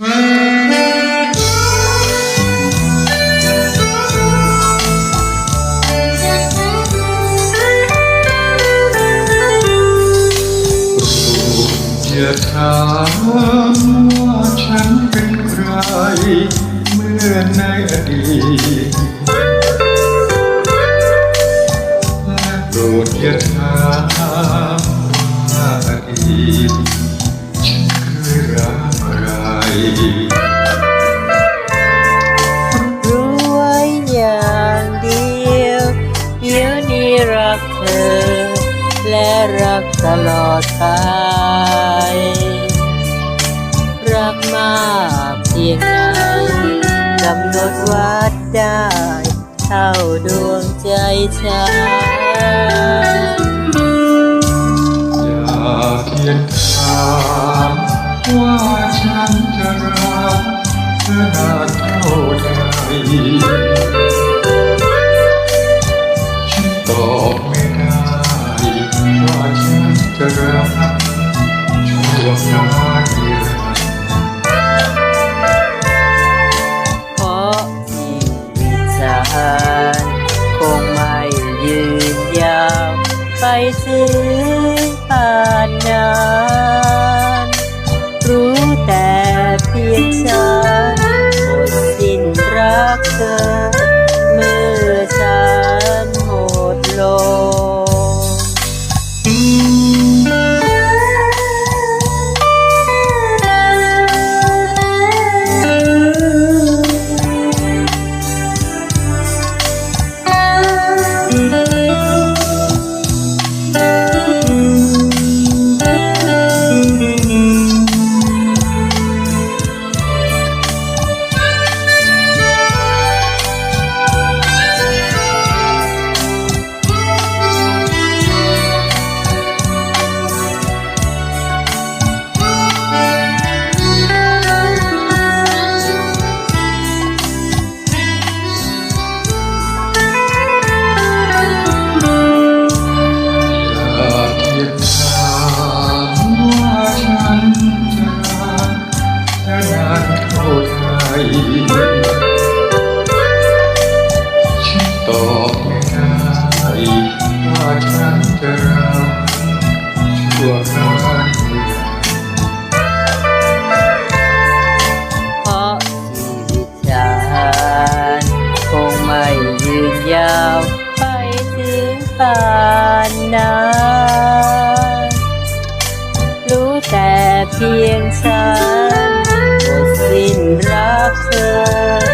อย่าถามว่าฉันเป็นใคร เมื่อในอดีตและโปรดอย่าถามว่าอดีต รักเธอ และรักตลอดไป รักมากเพียงไหนกำหนดวัดได้ เท่าดวงใจฉันอย่าเพียงถามว่าฉันจะรักเธอนา ว่าฉันจะรักช่วงนานเพียงไรเพราะชีวิตฉันคงไม่ยืนยาวไปถึง อ ตอบไว่าฉันจะรัวคราเพราะชีวิตฉันคงไม่ยืนยาวไปถึงปานนั้นรู้แต่เพียงฉันหมดสิ้นรักเธอ